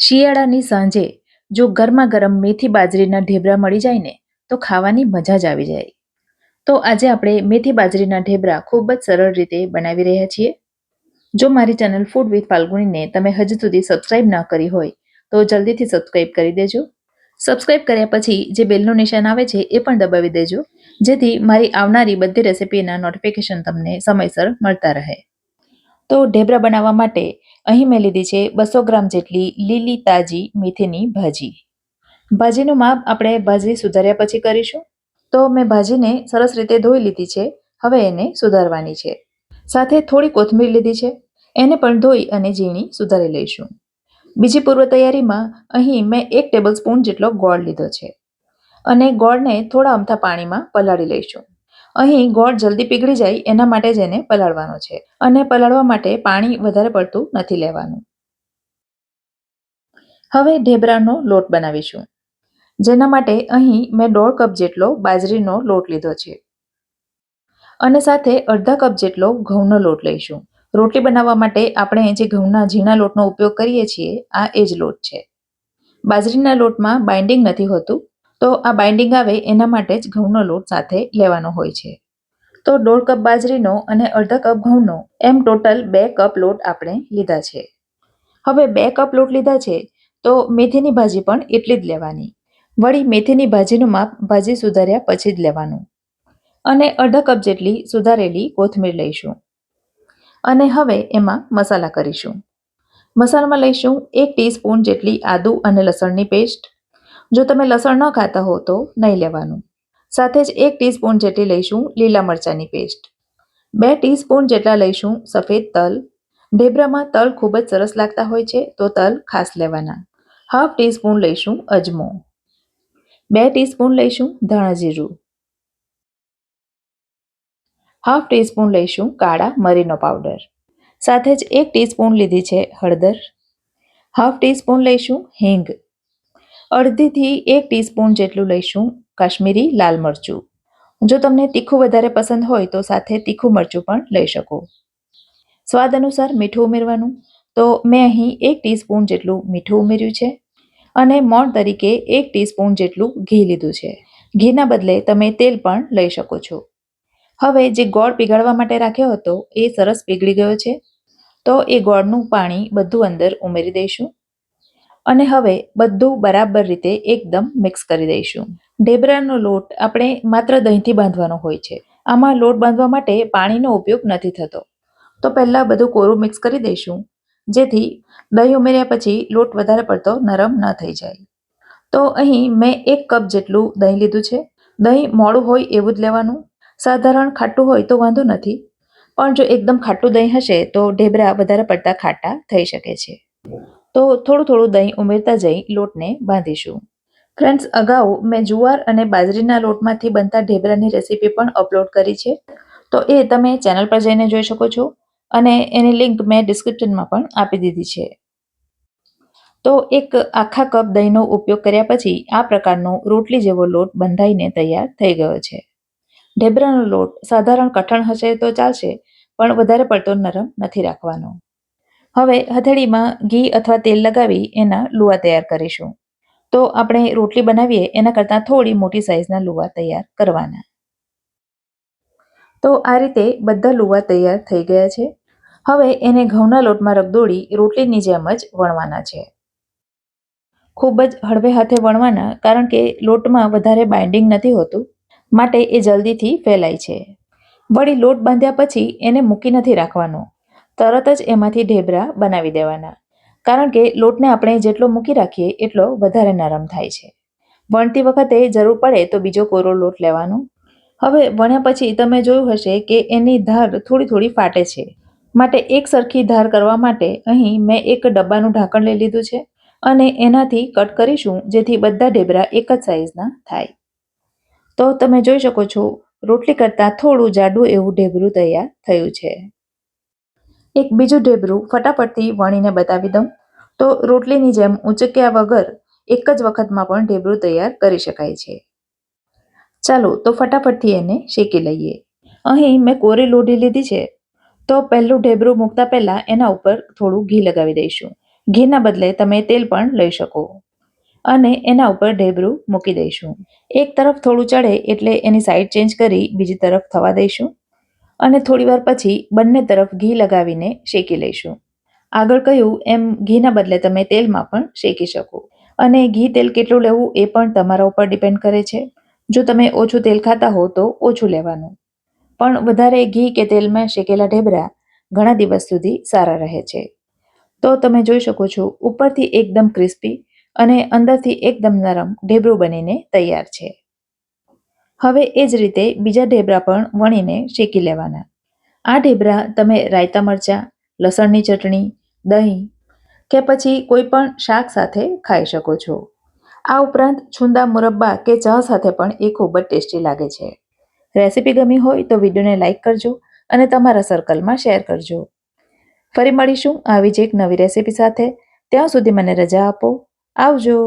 શિયાળાની સાંજે જો ગરમા ગરમ મેથી બાજરીના ઢેબરા મળી જાય ને, તો ખાવાની મજા જ આવી જાય. તો આજે આપણે મેથી બાજરીના ઢેબરા ખૂબ જ સરળ રીતે બનાવી રહ્યા છીએ. જો મારી ચેનલ ફૂડ વિથ ફાલ્ગુનીને તમે હજુ સુધી સબસ્ક્રાઇબ ન કરી હોય, તો જલ્દીથી સબસ્ક્રાઇબ કરી દેજો. સબસ્ક્રાઇબ કર્યા પછી જે બેલનું નિશાન આવે છે, એ પણ દબાવી દેજો, જેથી મારી આવનારી બધી રેસિપીના નોટિફિકેશન તમને સમયસર મળતા રહે. તો ઢેબરા બનાવવા માટે અહીં મેં લીધી છે બસો ગ્રામ જેટલી લીલી તાજી મેથીની ભાજી. ભાજીનું માપ આપણે ભાજી સુધાર્યા પછી કરીશું. તો મેં ભાજીને સરસ રીતે ધોઈ લીધી છે. હવે એને સુધારવાની છે. સાથે થોડી કોથમીર લીધી છે. એને પણ ધોઈ અને ઝીણી સુધારી લઈશું. બીજી પૂર્વ તૈયારીમાં અહીં મેં એક ટેબલ સ્પૂન જેટલો ગોળ લીધો છે. અને ગોળને થોડા અમથા પાણીમાં પલાળી લઈશું. અહીં ગોળ જલ્દી પીગળી જાય એના માટે જ એને પલાળવાનો છે અને પલાળવા માટે પાણી વધારે પડતું નથી લેવાનું. હવે ઢેબરાનો લોટ બનાવીશું, જેના માટે અહીં મેં દોઢ કપ જેટલો બાજરીનો લોટ લીધો છે. અને સાથે અડધા કપ જેટલો ઘઉંનો લોટ લઈશું. રોટલી બનાવવા માટે આપણે જે ઘઉંના ઝીણા લોટનો ઉપયોગ કરીએ છીએ, આ એ જ લોટ છે. બાજરીના લોટમાં બાઇન્ડિંગ નથી હોતું તો આ બાઇન્ડિંગ આવે એના માટે જ ઘઉંનો લોટ સાથે લેવાનો હોય છે. તો દોઢ કપ બાજરીનો અને અડધા કપ ઘઉંનો એમ ટોટલ બે કપ લોટ આપણે લીધા છે. હવે બે કપ લોટ લીધા છે તો મેથીની ભાજી પણ એટલી જ લેવાની. વળી મેથીની ભાજીનું માપ ભાજી સુધાર્યા પછી જ લેવાનું. અને અડધા કપ જેટલી સુધારેલી કોથમીર લઈશું. અને હવે એમાં મસાલા કરીશું. મસાલામાં લઈશું એક ટીસ્પૂન જેટલી આદુ અને લસણની પેસ્ટ જો તમે લસણ ન ખાતા હો તો નહીં લેવાનું. સાથે જ એક ટીસ્પૂન જેટલી લઈશું લીલા મરચાંની પેસ્ટ. બે ટીસ્પૂન જેટલા લઈશું સફેદ તલ. ઢેબરામાં તલ ખૂબ જ સરસ લાગતા હોય છે તો તલ ખાસ લેવાના. હાફ ટીસ્પૂન લઈશું અજમો. બે ટીસ્પૂન લઈશું ધાણા જીરું. હાફ ટીસ્પૂન લઈશું કાળા મરીનો પાવડર. સાથે જ એક ટીસ્પૂન લીધી છે હળદર. હાફ ટીસ્પૂન લઈશું હિંગ. અડધીથી એક ટીસ્પૂન જેટલું લઈશું કાશ્મીરી લાલ મરચું. જો તમને તીખું વધારે પસંદ હોય તો સાથે તીખું મરચું પણ લઈ શકો. સ્વાદ અનુસાર મીઠું ઉમેરવાનું. તો મેં અહીં એક ટીસ્પૂન જેટલું મીઠું ઉમેર્યું છે અને મોણ તરીકે એક ટીસ્પૂન જેટલું ઘી લીધું છે. ઘીના બદલે તમે તેલ પણ લઈ શકો છો. હવે જે ગોળ પીગાળવા માટે રાખ્યો હતો એ સરસ પીગળી ગયો છે. તો એ ગોળનું પાણી બધું અંદર ઉમેરી દઈશું. અને હવે બધું બરાબર રીતે એકદમ મિક્સ કરી દઈશું. ઢેબરાનો લોટ આપણે માત્ર દહીંથી બાંધવાનો હોય છે. આમાં લોટ બાંધવા માટે પાણીનો ઉપયોગ નથી થતો. તો પહેલાં બધું કોરું મિક્સ કરી દઈશું. જેથી દહીં ઉમેર્યા પછી લોટ વધારે પડતો નરમ ન થઈ જાય. તો અહીં મેં એક કપ જેટલું દહીં લીધું છે. દહીં મોડું હોય એવું જ લેવાનું. સાધારણ ખાટું હોય તો વાંધો નથી. પણ જો એકદમ ખાટું દહીં હશે તો ઢેબરા વધારે પડતા ખાટા થઈ શકે છે. તો થોડું થોડું દહીં ઉમેરતા જઈ લોટને બાંધીશું. ફ્રેન્ડ્સ અગાઉ મેં જુવાર અને બાજરીના લોટમાંથી બનતા ઢેબરાની રેસીપી પણ અપલોડ કરી છે. તો એ તમે ચેનલ પર જઈને જોઈ શકો છો અને એની લિંક મેં ડિસ્ક્રિપ્શનમાં પણ આપી દીધી છે. તો એક આખા કપ દહીંનો ઉપયોગ કર્યા પછી આ પ્રકારનો રોટલી જેવો લોટ બંધાઈને તૈયાર થઈ ગયો છે. ઢેબરાનો લોટ સાધારણ કઠણ હશે તો ચાલશે, પણ વધારે પડતો નરમ નથી રાખવાનો. હવે હથેળીમાં ઘી અથવા તેલ લગાવી એના લુવા તૈયાર કરીશું. તો આપણે રોટલી બનાવીએ, એના કરતાં થોડી મોટી સાઇઝના લુવા તૈયાર કરવાના. તો આ રીતે બધા લુવા તૈયાર થઈ ગયા છે. હવે એને ઘઉંના લોટમાં રગદોળી રોટલીની જેમ જ વણવાના છે. ખૂબ જ હળવે હાથે વણવાના, કારણ કે લોટમાં વધારે બાઇન્ડિંગ નથી હોતું, માટે એ જલ્દીથી ફેલાય છે. વળી લોટ બાંધ્યા પછી એને મૂકી નથી રાખવાનો. તરત જ એમાંથી ઢેબરા બનાવી દેવાના. કારણ કે લોટને આપણે જેટલો મૂકી રાખીએ એટલો વધારે નરમ થાય છે. વણતી વખતે જરૂર પડે તો બીજો કોરો લોટ લેવાનો. હવે વણ્યા પછી તમે જોયું હશે કે એની ધાર થોડી થોડી ફાટે છે. માટે એક સરખી ધાર કરવા માટે અહીં મેં એક ડબ્બાનું ઢાંકણ લઈ લીધું છે અને એનાથી કટ કરીશું જેથી બધા ઢેબરા એક જ સાઇઝના થાય. તો તમે જોઈ શકો છો, રોટલી કરતાં થોડું જાડું એવું ઢેબરું તૈયાર થયું છે. એક બીજું ઢેબરું ફટાફટથી વણીને બતાવી દઉં. તો રોટલીની જેમ ઉંચક્યા વગર એક જ વખતમાં પણ ઢેબરું તૈયાર કરી શકાય છે. ચાલો, તો ફટાફટથી એને શેકી લઈએ. અહીં મેં કોરી લોઢી લીધી છે. તો પહેલું ઢેબરું મૂકતા પહેલાં એના ઉપર થોડું ઘી લગાવી દઈશું. ઘીના બદલે તમે તેલ પણ લઈ શકો. અને એના ઉપર ઢેબરું મૂકી દઈશું. એક તરફ થોડું ચડે એટલે એની સાઈડ ચેન્જ કરી બીજી તરફ થવા દઈશું. અને થોડીવાર પછી બંને તરફ ઘી લગાવીને શેકી લઈશું. આગળ કહ્યું, એમ ઘીના બદલે તમે તેલમાં પણ શેકી શકો. અને ઘી તેલ કેટલું લેવું એ પણ તમારા ઉપર ડિપેન્ડ કરે છે. જો તમે ઓછું તેલ ખાતા હો તો ઓછું લેવાનું. પણ વધારે ઘી કે તેલમાં શેકેલા ઢેબરા ઘણા દિવસ સુધી સારા રહે છે. તો તમે જોઈ શકો છો, ઉપરથી એકદમ ક્રિસ્પી અને અંદરથી એકદમ નરમ ઢેબરું બનીને તૈયાર છે. હવે એ જ રીતે બીજા ઢેબરા પણ વણીને શેકી લેવાના. આ ઢેબરા તમે રાયતા મરચાં, લસણની ચટણી, દહીં કે પછી કોઈ પણ શાક સાથે ખાઈ શકો છો. આ ઉપરાંત છુંદા મુરબ્બા કે ચા સાથે પણ એ ખૂબ જ ટેસ્ટી લાગે છે. રેસિપી ગમી હોય તો વિડીયોને લાઇક કરજો અને તમારા સર્કલમાં શેર કરજો. ફરી મળીશું આવી જ એક નવી રેસિપી સાથે. ત્યાં સુધી મને રજા આપો. આવજો!